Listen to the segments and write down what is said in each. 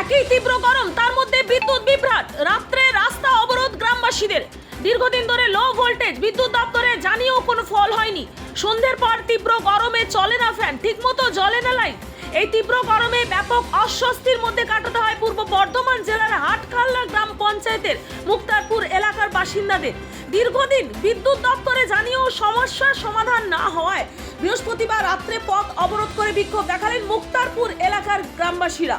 একই তীব্র গরম, তার মধ্যে বিদ্যুৎ বিভ্রাট। রাত্রে রাস্তা অবরোধ গ্রামবাসীদের। দীর্ঘদিন ধরে লো ভোল্টেজ বিদ্যুৎ দপ্তরে জানিয়েও কোনো ফল হয়নি। সন্ধ্যের পর তীব্র গরমে চলে না ফ্যান ঠিকমতো জ্বলে না লাইট এই তীব্র গরমে ব্যাপক অস্বস্তির মধ্যে কাটাতে হয় পূর্ব বর্ধমান জেলার হাটখাল্লা গ্রাম পঞ্চায়েতের মুক্তারপুর এলাকার বাসিন্দাদের। দীর্ঘদিন বিদ্যুৎ দপ্তরে জানিয়েও সমস্যার সমাধান না হওয়ায় বৃহস্পতিবার রাত্রে পথ অবরোধ করে বিক্ষোভ দেখালেন মুক্তারপুর এলাকার গ্রামবাসীরা।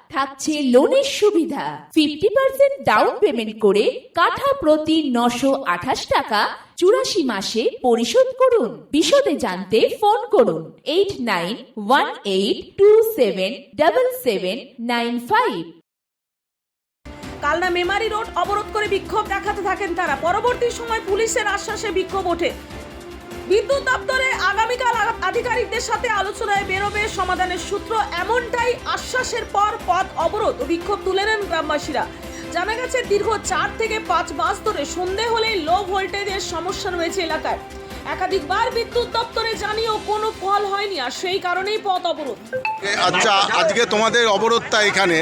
থাকছে লোনের সুবিধা। ফিফটি পার্সেন্ট ডাউন পেমেন্ট করে কাঠা প্রতি নশো আঠাশ টাকা চুরাশি মাসে পরিশোধ করুন। বিশদে জানতে ফোন করুন eight nine one eight two seven double seven nine five Kalna Memari road অবরোধ করে বিক্ষোভ দেখাতে থাকেন তারা। পরবর্তী সময় পুলিশের আশ্বাসে বিক্ষোভ ওঠে। বিদ্যুৎ দপ্তরে আগামীকাল আধিকারিকদের সাথে আলোচনায় বেরোবে সমাধানের সূত্র। এমনটাই আশ্বাসের পর পথ অবরোধ ও বিক্ষোভ তুলে নেন গ্রামবাসীরা। জানা গেছে দীর্ঘ চার থেকে পাঁচ মাস ধরে সন্ধে হলেই লো ভোল্টেজের সমস্যা রয়েছে এলাকায়। একাধিকবার বিদ্যুৎ দপ্তরে জানিয়েও কোনো ফল হয়নি আর সেই কারণেই পথ অবরোধ। আচ্ছা আজকে তোমাদের অবরোধটা এখানে।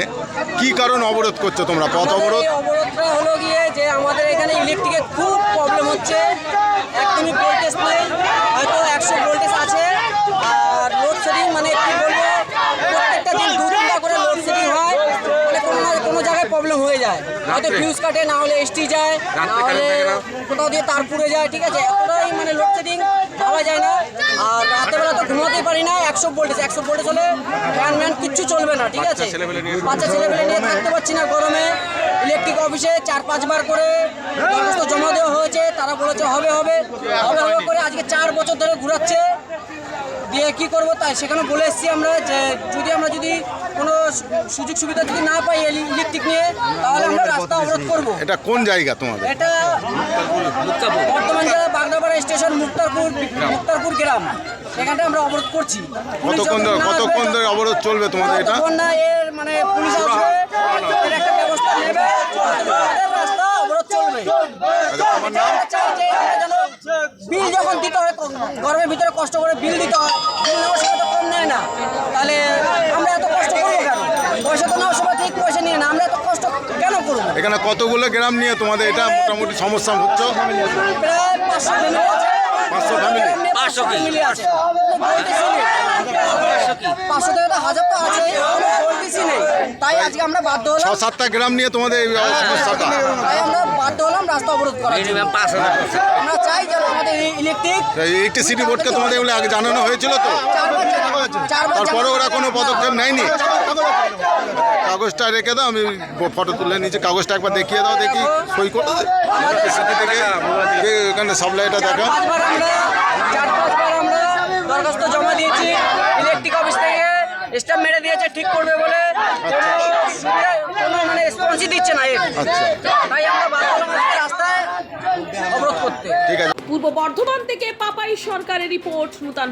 কি কারণ অবরোধ করছ তোমরা? পথ অবরোধ? অবরোধটা হলো গিয়ে যে আমাদের এখানে ইলেকট্রিকের খুব প্রবলেম হচ্ছে। একদমই ভোল্টেজ নেই হয়তো একশো ভোল্টেজ আছে আর লোডশেডিং মানে কি বলব প্রত্যেকটা দিন দু তিনটা করে লোডশেডিং হয় মানে কোনো না কোনো জায়গায় প্রবলেম হয়ে যায়। হয়তো ফিউজ কাটে না হলে এসটি যায় না হলে কোথাও দিয়ে তার পুড়ে যায় ঠিক আছে? এতটাই মানে লোডশেডিং ভাবা যায় না। আর রাতেরবেলা তো ঘুমাতেই পারি না একশো ভোল্টেজ একশো ভোল্টেজ হলে ফ্যান ম্যান কিচ্ছু চলবে না ঠিক আছে? বাচ্চা ছেলেমেলে নিয়ে থাকতে পারছি না গরমে। ইলেকট্রিক অফিসে চার পাঁচবার করে দরখাস্ত জমা দেওয়া হয়েছে তারা বলেছে হবে হবে। হবে হবে করে আজকে চার বছর ধরে ঘুরাচ্ছে। দিয়ে কি করব তাই সেখানে বলে এসেছি আমরা যে যদি আমরা যদি কোনো সু- সুযোগ সুবিধা যদি না পাই ইলেকট্রিক নিয়ে তাহলে আমরা রাস্তা অবরোধ করব। এটা কোন জায়গা তোমাদের? এটা বর্তমান মুক্তারপুর মুক্তারপুর গ্রাম। সেখানটা আমরা অবরোধ করছি। কতক্ষণ ধরে কতক্ষণ ধরে অবরোধ চলবে তোমাদের এটা? না এর মানে পুলিশ আসবে এর একটা ব্যবস্থা নেবে রাস্তা অবরোধ চলবে। আচ্ছা, বিল যখন দিতে হয় গরমের ভিতরে কষ্ট করে বিল দিতে হয় বিল নেওয়ার সময় তো কম নেয় না। তাহলে আমরা এত কষ্ট করব কেন? পয়সা তো নেওয়ার সময় ঠিক পয়সা নিয়ে না আমরা এত কষ্ট কেন করব? এখানে কতগুলো গ্রাম নিয়ে তোমাদের এটা মোটামুটি সমস্যা হচ্ছে? প্রায় পাঁচশো ফ্যামিলি আছে। 500 family? পাঁচশো ফ্যামিলি আছে। পাঁচশো থেকে হাজার তো আছে। বলতেছি নেই। তাই আজকে আমরা বাধ্য ছ হলাম সাতটা গ্রাম নিয়ে তোমাদের এই সমস্যাটা তাই আমরা বাধ্য হলাম রাস্তা অবরোধ করার জন্য। আমরা চাই যেন আমাদের ইলেকট্রিক এইটি বোর্ডকে তোমাদের এগুলো আগে জানানো হয়েছিল তো? চারবার চারবার তারপরে ওরা কোনো পদক্ষেপ নেয়নি? কাগজটা রেখে দাও আমি ফটো তুলে নিচে কাগজটা একবার দেখিয়ে দাও দেখি সই করে সিটি থেকে এখানে সাপ্লাইটা দেখা। দরখাস্ত জমা দিয়েছি। ইলেকট্রিক অফিস থেকে স্টাম্প মেরে দিয়েছে ঠিক করবে বলে। কোনো মানে রেসপন্সই দিচ্ছে না আচ্ছা। তাই আমরা বাধ্য হলাম আজকে রাস্তায় অবরোধ করতে। ঠিক আছে। পূর্ব বর্ধমান থেকে পাপাই সরকারের রিপোর্ট নূতন